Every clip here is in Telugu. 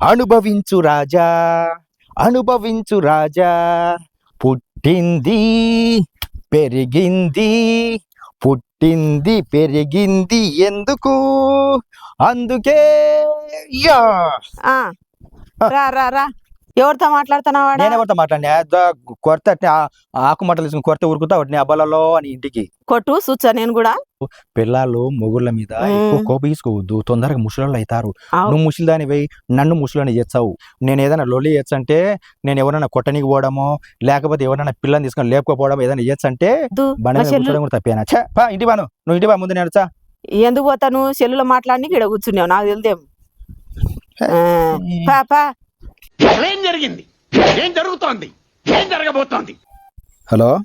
అనుభవించు రాజా అనుభవించు రాజా. పుట్టింది పెరిగింది పుట్టింది పెరిగింది ఎందుకు? అందుకే యా. ఆ రా రా రా. ఎవరితో మాట్లాడుతున్నావాడా నేనెవరితో మాట్లాడినా? కొరత ఆకు మట్టలు తీసుకుని కొరత ఉరుకుతా వాటిని అబ్బలలో అని ఇంటికి. కొట్టు సూచా నేను కూడా. పిల్లలు మొగుళ్ళ మీద ఎక్కువ కోపీసుకోవద్దు తొందరగా ముసలోళ్ళు అవుతారు అవు. నువ్వు ముసలిదాని పోయి నన్ను ముసలిని చేస్తావు. నేను ఏదైనా లొల్లి చేయొచ్చంటే నేను ఎవరైనా కొట్టనికి పోవడమో లేకపోతే ఎవరైనా పిల్లని తీసుకొని లేపుకోపోవడం ఏదైనా చేయొచ్చంటే వద్దు. బండి కూడా తప్పేనా? పా ఇంటి బాను నువ్వు. ఇంటి బా ముందు నేను వచ్చా. ఎందుకు పోతాను సెల్లులో మాట్లాడి ఇక్కడ కూర్చున్నావు. నాకు తెలిదేం పా పా. అసలు ఏం జరిగింది? ఏం జరుగుతోంది? ఏం జరగబోతోంది? హలో?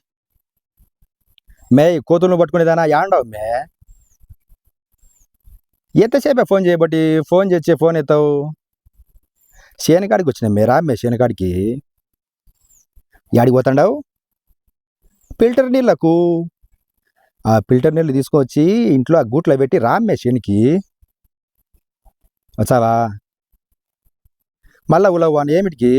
మే కోతులను పట్టుకునేదానా? యాండవు మే? ఎంతసేపే ఫోన్ చేయబట్టి ఫోన్ చేసి ఫోన్ ఎత్తావు? శేనకాడికి వచ్చిన మేరా మే శేనకాడికి యాడికి పోతాండావు? ఫిల్టర్ నీళ్ళకు. ఆ ఫిల్టర్ నీళ్ళు తీసుకొచ్చి ఇంట్లో ఆ గూట్లో పెట్టి రామ్మే శనికి. వచ్చావా? మళ్ళా ఉలవ్వాను ఏమిటికి?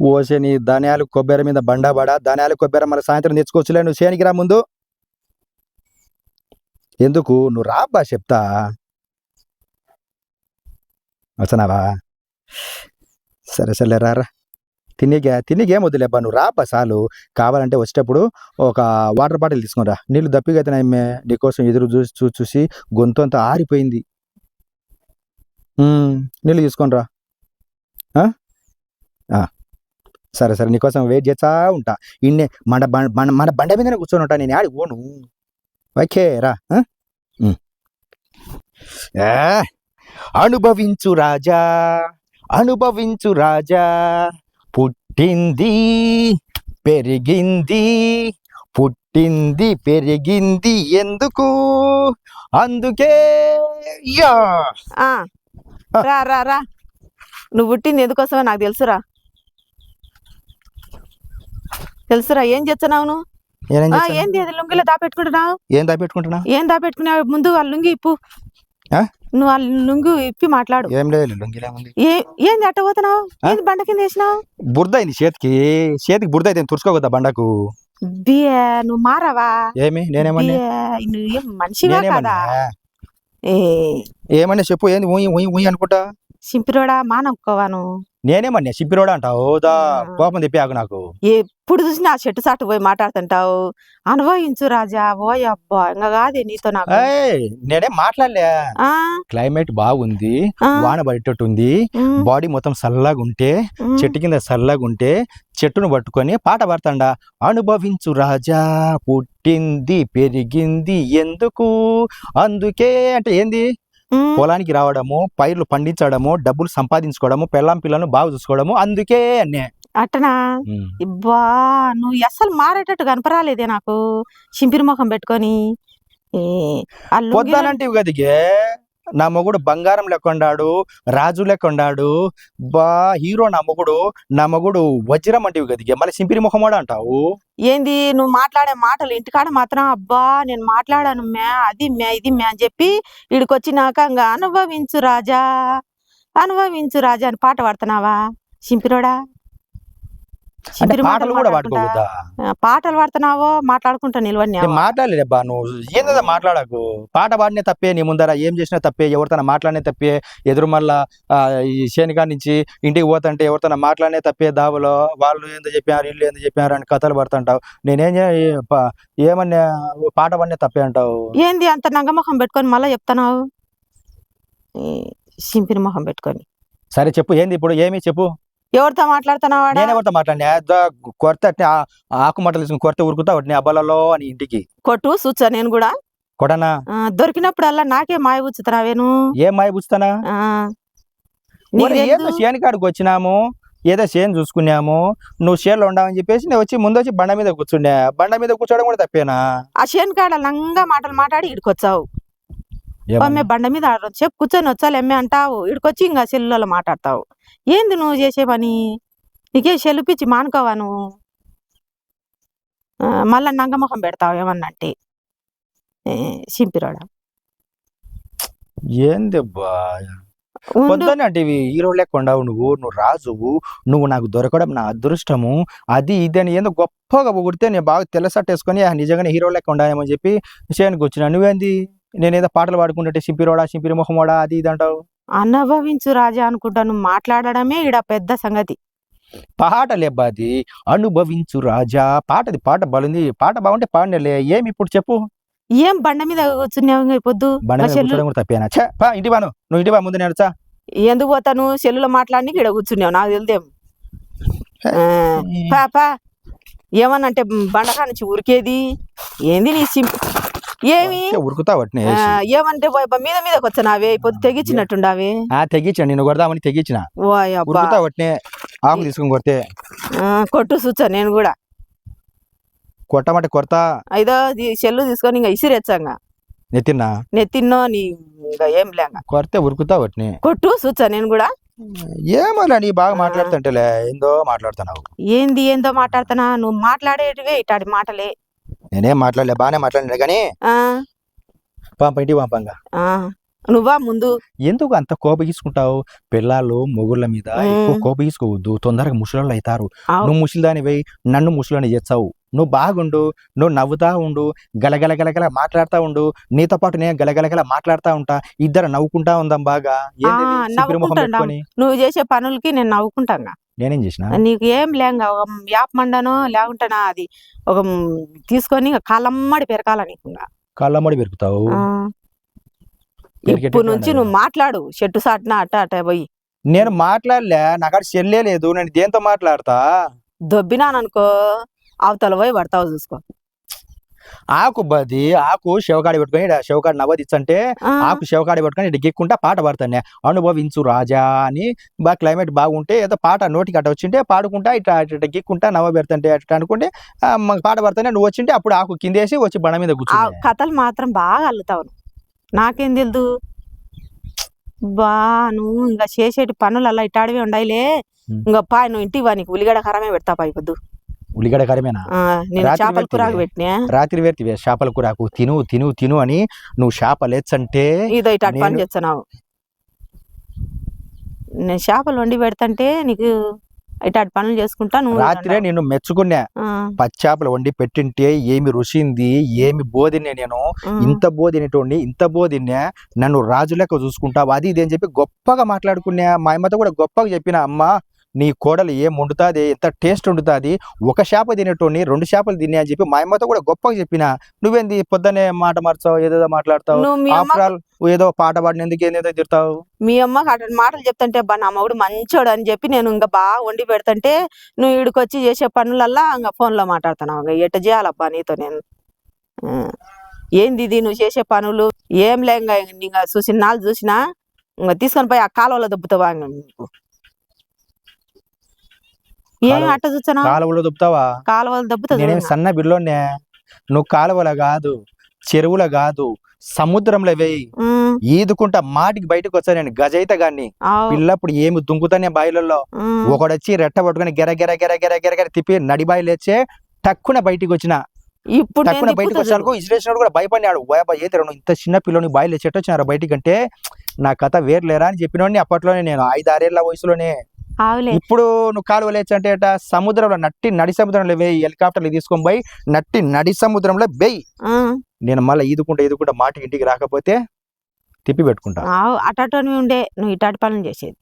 ఓసని ధాన్యాలు కొబ్బరి మీద బండాబడా ధాన్యాలు కొబ్బరి మళ్ళీ సాయంత్రం తెచ్చుకోవచ్చులే నువ్వు చేనికి రా ముందు. ఎందుకు? నువ్వు రాబ్బా చెప్తా. వచ్చనావా సరే సరే రారా తినేగా తినేగేం వద్దులేబ్బా నువ్వు రాబ్బా చాలు. కావాలంటే వచ్చేటప్పుడు ఒక వాటర్ బాటిల్ తీసుకురా నీళ్ళు దప్పిగా అయితే నీకోసం ఎదురు చూసి చూసి చూసి గొంతు అంతా ఆరిపోయింది. నీళ్ళు తీసుకొని రా. ఆ? ఆ. సరే సరే నీకోసం వెయిట్ చేస్తా ఉంటా. ఇన్నే మన బం- మన మన బండ మీదనే కూర్చొని ఉంటా నేను ఆడి పోను. ఓకే రా. అనుభవించు రాజా. అనుభవించు రాజా. పుట్టింది పెరిగింది. పుట్టింది పెరిగింది ఎందుకు? అందుకే యా. ఆ. రా రా రా. నువ్వు పుట్టింది ఎందుకోసమో నాకు తెలుసురా. తెలుసురా ఏం చేస్తున్నావు నువ్వు? ఆ? ఏంది అది లుంగిలో దాపెట్టుకుంటున్నావు? ఏం దాపెట్టుకుంటున్నా ఏం దాపెట్టుకున్నావు? ముందు వాళ్ళ లుంగి ఇప్పు. ఆ? నువ్వు వాళ్ళ లుంగి ఇప్పి మాట్లాడు. ఏం లేదు ఏంది అట్ట పోతున్నావు? ఆ? ఏంది బండ కింద వేసినావు? బురద అయింది చేతికి. చేతికి బురద అయితే తుడుచుకోవద్దా బండకు. బియే నువ్వు మారావా? ఏమి? నేనేమన్నా? నువ్వు మనిషివా కదా? ఏమన్నా చెప్పు ఏంది ఊయి ఊయి ఊయి అనుకుంటా? సింపిరోడా మానవుకోవా నువ్వు నేనేమన్నా సిప్పిరోడా అంటావు? దా. కోపం తెప్పి ఆగు నాకు. ఎప్పుడు చూసినా ఆ చెట్టు సాటు పోయి మాట్లాడుతుంటావు? అనుభవించు రాజా ఓ అబ్బా ఇంకా కాదే నీతో నాకు. ఏయ్ నేనేం మాట్లాడలే. ఆ, క్లైమేట్ బాగుంది ఆ, వాన పడేటట్టు ఉంది ఉమ్, బాడీ మొత్తం చల్లగా ఉంటే ఉమ్. చెట్టు కింద చల్లగా ఉంటే చెట్టును పట్టుకొని పాట పాడతాండా. అనుభవించు రాజా పుట్టింది పెరిగింది ఎందుకు? అందుకే అంటే ఏంది? పొలానికి రావడము పైర్లు పండించడము డబ్బులు సంపాదించుకోవడము పెళ్ళాం పిల్లను బాగా చూసుకోవడము అందుకే అన్నే అట్టనా. ఇబ్బా నువ్వు అస్సలు మారేటట్టు కనపరాలేదే నాకు. చింపిరి ముఖం పెట్టుకొని. నా మొగుడు బంగారం లెక్కొండాడు రాజు లెక్కొండాడు బా హీరో నా మొగుడు నా మొగుడు వజ్రం అంటివి గదిగే మళ్ళీ సింపిరి ముఖమోడ అంటావు? ఏంది నువ్వు మాట్లాడే మాటలు ఇంటికాడ మాత్రం అబ్బా నేను మాట్లాడాను మ్యా అది మ్యా ఇది మ్యా అని చెప్పి ఇడికొచ్చినాక ఇంకా అనుభవించు రాజా అనుభవించు రాజా అని పాట పాడుతున్నావా? సింపిరోడా? అంటే పాటలు కూడా. పాడుకోవద్దా పాటలు పాడుతున్నావో? మాట్లాడుకుంటా నిలవని మాట్లాడలేబ్బా నువ్వు ఏందా మాట్లాడకు. పాట పాడినే తప్పే నీ ముందర ఏం చేసినా తప్పే ఎవరితోనా మాట్లాడినే తప్పే ఎదురు మళ్ళా శనికా నుంచి ఇంటికి పోతుంటే ఎవరితోనా మాట్లాడినే తప్పే దావలో వాళ్ళు ఏందో చెప్పారు ఇల్లు ఏందో చెప్పారు అని కథలు పడుతుంటావు. నేనేం ఏమన్నా పాట పాడినే తప్పే అంటావు? ఏంది అంత నంగముఖం పెట్టుకొని మళ్ళా చెప్తున్నావు? ఈ చింపిరి ముఖం పెట్టుకొని. సరే చెప్పు ఏంది ఇప్పుడు ఏమి చెప్పు? ఎవరితో మాట్లాడుతున్నావాడా నేను ఎవరితో మాట్లాడినా? కొరత ఆకు మట్టలు తీసుకుని కొరత ఉరుకుతా వాటిని అబ్బలలో అని ఇంటికి. కొట్టు సూచా నేను కూడా. కొడనా? దొరికినప్పుడల్లా నాకే మాయ ఉచ్చుతున్నావేను ఏం మాయ పుచ్చుతానా ఏదో శేనికాడికి వచ్చినాము ఏదో చేను చూసుకున్నాము నువ్వు చేనులో ఉండవని చెప్పేసి నేను వచ్చి ముందు వచ్చి బండ మీద కూర్చుండే. బండ మీద కూర్చోవడం కూడా తప్పేనా? ఆ చేనుకాడ నంగా మాటలు మాట్లాడి ఇడికొచ్చావు? అమ్మే బండ మీద ఆడ- చెప్పు కూర్చొని వచ్చాలి ఎమ్మె అంటావు. ఇడికొచ్చి ఇంకా సెల్లులలో మాట్లాడతావు. ఏంది నువ్వు చేసే పని? నీకే సెల్లుపిచ్చి మానుకోవా నువ్వు? మళ్ళా నంగముఖం పెడతావు ఏమన్నా అంటే ఏ, సింపిరోడా ఏంది అంటే హీరో లేకుండా నువ్వు నువ్వు రాజువు నువ్వు నాకు దొరకడం నా అదృష్టము అది ఇది అని ఏందో గొప్పగా పొగిడితే నేను బాగా తెల్లసట్టు వేసుకొని "ఆ, నిజంగానే హీరో లెక్క ఉండాలేమని చెప్పి విషయానికి వచ్చిన నువ్వేంది? నేనేదో పాటలు పాడుకుంటుంటే సింపిరోడా సింపిరి మొహమోడా అది ఇది అంటావు? అనుభవించు రాజా అనుకుంటా నువ్వు మాట్లాడడమే ఈడ పెద్ద సంగతి. పాట లేబ్బాది అనుభవించు రాజా. పాటది పాట బాగుంది పాట బాగుంటే పాడినలే. ఏమి ఇప్పుడు చెప్పు? ఏం బండ మీద కూర్చున్నావు పొద్దు? బండ నా మీద చెల్లు కూర్చోడం కూడా తప్పేనా? ఛే, పా ఇంటి బాను నువ్వు. ఇంటి బా ముందు నేను వచ్చా ఎందుకు పోతాను? సెల్లులో మాట్లాడి ఇక్కడ కూర్చున్నావు నాకు తెలిదేం పా పా. ఏమనంటే బండకా నుంచి ఉరికేది? ఏంది నీ సింప్ ఏమి? ఉరుకుతా వాటిని ఏమంటే మీద మీదకి వచ్చానావే ఇప్పుడు తెగించినట్టుండావే ఆ తెగించిన నేను కొడదామని తెగించిన ఉరుకుతా వాటిని ఆకు తీసుకొని కొడితే కొట్టు చూచా నేను కూడా. కొట్టమంటే కొడతా. ఐదో ఈ సెల్లు తీసుకొని ఇంకా ఇసిరేచ్చాంగా నెత్తిన్నా నెత్తిన్నో నీ ఇంకా ఏం లేంగా. కొడితే ఉరుకుతా వాటిని కొట్టు చూచా నేను కూడా. ఏమలా నీ బాగా మాట్లాడుతుంటేలే. ఏందో మాట్లాడుతున్నావు. ఏంది ఏందో మాట్లాడుతున్నా? నువ్వు మాట్లాడేటివే ఇటాడి మాటలే. నేనేం మాట్లాడలే బాగానే మాట్లాడినా కానీ పంప ఇంటి పంపంగా. నువ్వా ముందు? ఎందుకు అంత కోపగించుకుంటావు పిల్లలు మొగుళ్ళ మీద ఎక్కువ. కోపగించుకోవద్దు తొందరగా ముసలోళ్ళు అవుతారు. నువ్వు ముసలిదాని పోయి నన్ను ముసలోని చేస్తావు. నువ్వు బాగుండు నువ్వు నవ్వుతా ఉండు గలగల గలగల మాట్లాడుతా ఉండు నీతో పాటు నేను గలగలగల మాట్లాడుతా ఉంటా ఇద్దరు నవ్వుకుంటా ఉందాం బాగా. నువ్వు చేసే పనులకి నేను నవ్వుకుంటాగా నేనేం చేసిన? నీకు ఏం లేంగా ఒక యాప్ మండనో లేకుంటానా అది ఒక తీసుకొని కాలమ్మడి పెరకాల నీకు ఆ. పెరిగేటట్టు ఇప్పుడు నుంచి. నువ్వు మాట్లాడు చెట్టు సాటిన అట్ట అట్ట పోయి. నేను మాట్లాడలే నాకాడ చెల్లే లేదు నేను దేంతో మాట్లాడతా? దొబ్బినాననుకో అవతల పోయి పడతావు చూసుకో. ఆకు బది ఆకు శివకాడి పెట్టుకొని శివకాడి నవదిచ్చంటే ఆకు శివకాడి పట్టుకొని గిక్కుంటా పాట పాడతాను. అనుభవించు రాజా అని బాగా క్లైమేట్ బాగుంటే ఏదో పాట నోటికి అట్ట వచ్చింటే పాడుకుంటా ఇట్లా ఇట్లా గిక్కుంటా నవ్వ పెడతంటే అట్లా అనుకుంటే పాట పాడుతానే నువ్వు వచ్చింటే అప్పుడు ఆకు కిందేసి వచ్చి బండ మీద ఆ కూర్చుంది కథలు మాత్రం బాగా అల్లుతావు. నాకేం తెలుదు? బా నువ్వు ఇంకా చేసేటి పనులు అలా ఇట్టాడివే ఉండాయిలే. ఇంకా పా నువ్వు ఇంటికి వా నీకు ఉల్లిగడ్డ కరమే పెడతా పా పొద్దు ఉల్లిగడ్డ కరిమేనా? నేను చేపల. కూరకు పెట్టినా? రాత్రి వేర్తివే చేపల కూరకు. తిను తిను తిను అని నువ్వు చేపలు ఎచ్చంటే ఇదో ఇటు పని నేను- చేస్తున్నావు. నేను చేపలు వండి పెడతంటే నీకు ఇటాటి పనులు చేసుకుంటా నువ్వు రాత్రే నిన్ను మెచ్చుకున్నా. పచ్చాపలు వండి పెట్టింటే ఏమి రుచింది ఏమి బోధినే నేను. ఇంత బోధినటోడిని ఇంత బోధినే నన్ను రాజు లెక్క చూసుకుంటావు? అది ఇది అని చెప్పి గొప్పగా మాట్లాడుకున్నా. మా అమ్మతో కూడా గొప్పగా చెప్పిన అమ్మ నీ కోడలు ఏం వండుతాది? ఎంత టేస్ట్ వండుతాది? ఒక చేప తినేటోని రెండు చేపలు తినే అని చెప్పి మా అమ్మతో కూడా గొప్పగా చెప్పిన. నువ్వేంది పొద్దునే మాట మార్చావు? ఏదేదో మాట్లాడతావు. ఆఫ్టర్ ఆల్ ఏదో పాట పాడినందుకు ఏదేదో తిడతావు. మీ అమ్మకి అటు మాటలు చెప్తుంటే బా నా మగుడు మంచోడు అని చెప్పి నేను ఇంకా బాగా వండి పెడతంటే నువ్వు ఇడికొచ్చి చేసే పనులల్లా ఇంకా ఫోన్లో మాట్లాడుతున్నావు. ఇంకా ఎట్ట చేయాలబ్బా నీతో నేను? ఏంది ఇది? నువ్వు చేసే పనులు ఏం లే ఇంకా ఇంకా చూసిన నాళ్ళు చూసినా ఇంకా తీసుకొని పోయి ఆ కాలువలో దొబ్బుతావా నీకు. ఏం అట్ట చూస్తున్నావు? కాలువలో దుప్పుతావా కాలువలు దొబ్బుతుంది నేనేం సన్న బిల్లోనే. నువ్వు కాలువల కాదు చెరువుల కాదు సముద్రంలో వేయి. ఈదుకుంటా మాటికి బయటకు వచ్చా నేను గజయిత గాన్ని. పిల్లప్పుడు ఏమి దుంకుతానే బాయిలలో ఒకడొచ్చి రెట్ట పట్టుకొని గెర గెర గెర గెర గెర గెర తిప్పి నడి బాయిలు వచ్చే టక్కున బయటికి వచ్చిన. ఇప్పుడు టక్కున బయటకు వచ్చాను ఇసిరేసినాడు కూడా భయపడినాడు. ఏ తెరను ఇంత చిన్న పిల్లని బాయిలు చెట్టు వచ్చినారు బయటికి అంటే నా కథ వేర్లేరా అని చెప్పినోడిని అప్పట్లోనే నేను. ఐదారేళ్ళ వయసులోనే. ఇప్పుడు నువ్వు కాలువ లేచంటే సముద్రంలో నట్టి నడి సముద్రంలో వేయి హెలికాప్టర్లు తీసుకొని పోయి నట్టి నడి సముద్రంలో వేయి. నేను మళ్ళీ ఈదుకుంటా ఈదుకుంటా మాటికి ఇంటికి రాకపోతే తిప్పి పెట్టుకుంటా. అటటోని ఉండే నువ్వు ఇటాటి పనులు చేసేది.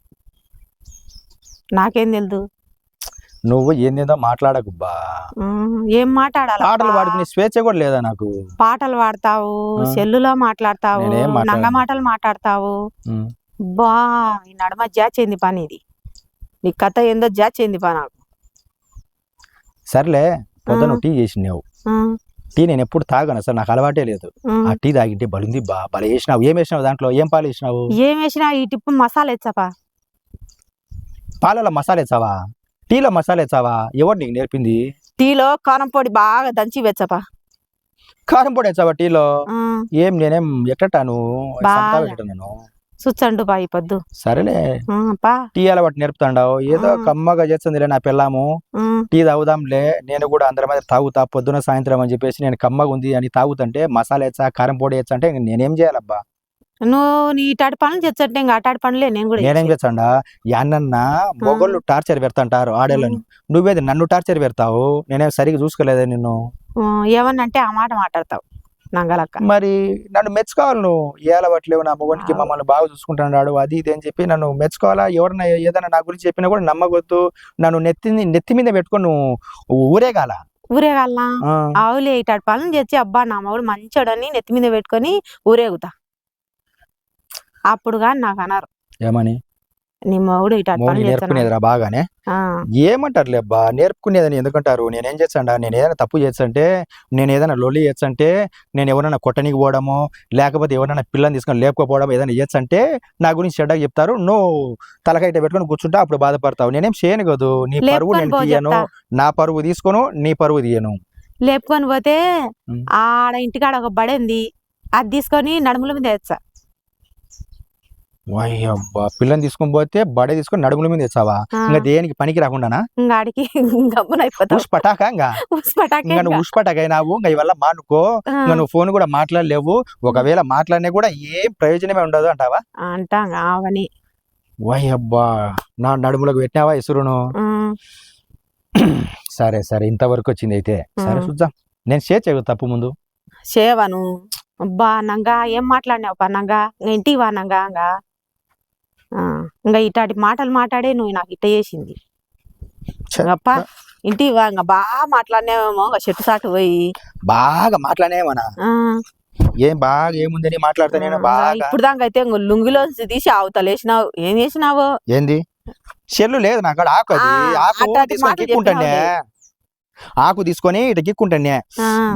నాకేం తెలుదు. నువ్వు ఏందేదో మాట్లాడకుబ్బా ఏం మాట్లాడాలి పాటలు పాడుకునే స్వేచ్ఛ కూడా లేదా నాకు? పాటలు పాడతావు. సెల్లులో మాట్లాడతావు. నంగ మాటలు మాట్లాడతావు. బా ఈ నడమ జాచేంది పని ఇది. నీ కథ ఏందో జాచేంది పని నాకు. సర్లే పొద్దున. టీ చేసినావు. టీ నేను ఎప్పుడు తాగను అసలు నాకు అలవాటే లేదు. ఆ. టీ తాగింటే బలింది బా బల వేసినావు ఏం వేసినావు దాంట్లో? ఏం పాలు వేసినావు? ఏం వేసినా ఈ టిప్పు మసాలా ఎచ్చపా పాలలో మసాలా వేసావా టీలో మసాలా వేసావా ఎవరు నీకు నేర్పింది? టీలో కారం పొడి బాగా దంచి వెచ్చపా కారం పొడి వేసావా టీలో? ఏం నేనేం ఎట్టటాను. నేను? సుచ్చండు బా ఈ పొద్దు. సరేలే. పా టీ అలవాటు నేర్పుతాండావు. ఏదో. కమ్మగా చేస్తుందిలే నా పిల్లము టీ తాగుదాంలే. నేను కూడా అందరి మీద తాగుతా పొద్దున సాయంత్రం అని చెప్పేసి నేను కమ్మగా ఉంది అని తాగుతుంటే మసాలా వేసా కారం పొడి వేసా అంటే నేనేం చేయాలబ్బా? నువ్వు నీ ఇటాటి పనులు తెచ్చట్టే ఇంకా అటాటి పనులే నేను కూడా నేనేం. చేస్తాడా? యాన్నన్నా మొగోళ్ళు టార్చర్ పెడతాంటారు ఆడేళ్ళను. నువ్వేది నన్ను టార్చర్ పెడతావు? నేనేం సరిగ్గా చూసుకోలేదే నిన్ను. ఏమన్నంటే ఆ మాట మాట్లాడతావు. నంగలక్క. మరి నన్ను మెచ్చుకోవాలి నువ్వు. ఏ అలవాట్లేవు నా మొగనికి. మమ్మల్ని బాగా చూసుకుంటున్నాడు అది ఇది అని చెప్పి నన్ను మెచ్చుకోవాలా? ఎవరన్నా ఏదైనా నా గురించి చెప్పినా కూడా నమ్మకొద్దు నన్ను నెత్తి నెత్తి మీద పెట్టుకొని నువ్వు ఊరేగాల? ఊరేగాలనా. ఆవులే ఇటాటి పనులు తెచ్చి అబ్బా నా మగుడు మంచోడని నెత్తి మీద పెట్టుకొని ఊరేగుతా. అప్పుడు కానీ నాకు అన్నారు ఏమని? నీ మగుడు ఇటాటి మౌని పనులు చేస్తున్నాడు నేర్పుకునేదిరా బాగానే. ఏమంటారులే అబ్బా నేర్పుకునేదని ఎందుకంటారు? నేనేం చేస్తాడా? నేను ఏదైనా తప్పు చేస్తుంటే నేను ఏదైనా లొల్లి చేస్తుంటే నేను ఎవరైనా కొట్టనికి పోవడమో లేకపోతే ఎవరైనా పిల్లని తీసుకొని లేకపోవడం ఏదైనా చేస్తుంటే నా గురించి చెడ్డగా చెప్తారు. నువ్వు తలకైట పెట్టుకొని కూర్చుంటా అప్పుడు బాధపడతావు. నేనేం చేయను కదూ? నీ పరువు నేను తీయను. నా పరువు తీసుకోను నీ పరువు తీయను. లేపుకొని పోతే. ఆడ ఇంటికాడ ఒక బడింది అది తీసుకొని నడుముల మీద తెచ్చా అబ్బా! పిల్లని తీసుకొని పోతే బడే తీసుకొని నడుముల మీద తెచ్చావా ఇంకా దేనికి పనికి రాకుండానా? ఇంకా ఆడికి ఇంకా నువ్వు అయినావు? ఇంకా ఇవల్ల మానుకో. ఇంకా నువ్వు ఫోన్ కూడా మాట్లాడలేవు. ఒకవేళ మాట్లాడినా కూడా ఏం ప్రయోజనమే ఉండదు అంటావా? అంటా అవని వై అబ్బా! నా నడుములకు పెట్టినావా ఇసురును? సరే సరే. ఇంతవరకు వచ్చింది అయితే. సరే. చూద్దాం. నేను షేర్ చేయదు తప్పు ముందు. చేవను అబ్బా నంగా ఏం మాట్లాడినావు పా నంగా? ఇంకా ఇంటికి వా నంగా ఇంకా ఆ, ఇంకా ఇట్లాంటి మాటలు మాట్లాడే నువ్వు నాకు ఇట్ట చేసింది. అప్ప ఇంటికి వా ఇంకా బాగా మాట్లాడినావేమో ఇంకా చెట్టు సాటు పోయి. బాగా మాట్లాడేమనా ఆ, ఏం బాగా ఏముందని మాట్లాడతా నేను బాగా. ఇప్పుడు దాకా అయితే ఇంక లుంగిలోంచి తీసి అవతలేసినావు ఏం చేసినావు? ఏంది? చెల్లు లేదు నా కాడ ఆకు అది. ఆకు తీసుకొని ఇట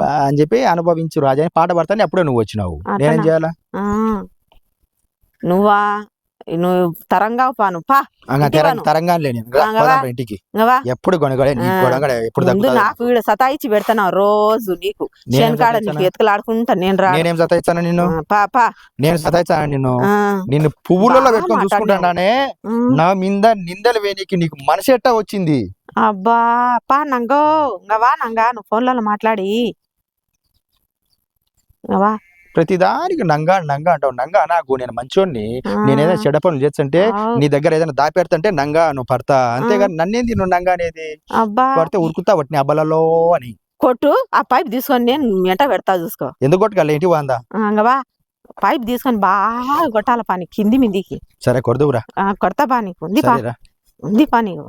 బా అని చెప్పి అనుభవించు రాజా అని పాట పడతానే అప్పుడే నువ్వు వచ్చినావు? నేనేం చేయాలా. నువ్వా? నువ్వు తరంగా పాను. పా ఇంటికి ఎప్పుడు ముందు నాకు వీడు సతాయిచ్చి పెడతాను రోజు నీకు. నేనేం శనికాడ నీకు? ఎత్తుకలాడుకుంటా నేను రా నేనేం సతాయిస్తాను నిన్ను? పా పా. నేను సతాయిస్తాను నిన్ను? నిన్ను పువ్వులలో పెట్టుకొని. చూసుకుంటానే. నా మింద నిందలు వేనికి నీకు మనసు ఎట్టా వచ్చింది? అబ్బా పా నంగో. ఇంకా వా నంగా నువ్వు ఫోన్లలో మాట్లాడి. ఇంకా వా. ప్రతిదానికి నంగా నంగా అంటావు. నంగా నాకు నేను మంచోడిని. నేను ఏదైనా చెడ్డ పనులు చేస్తుంటే. నీ దగ్గర ఏదైనా దాపెడుతుంటే నంగా నువ్వు పడతా. అంతేగాని నన్నేంది నువ్వు నంగా అనేది? అబ్బా. పడితే ఉరుకుతా వట్టిని అబ్బలలో అని. కొట్టు ఆ పైప్ తీసుకొని నేను ఎంట పెడతా చూసుకో. ఎందుకు కొట్టుకోవాలి? ఏంటి వాందా? ఆ, ఇంకా వా పైప్ తీసుకొని బాగా కొట్టాల పాని కింది మిందికి. సరే కొడదువురా. ఆ, కొడతా పా నీకు. ఉంది పా ఉంది పా నీకు.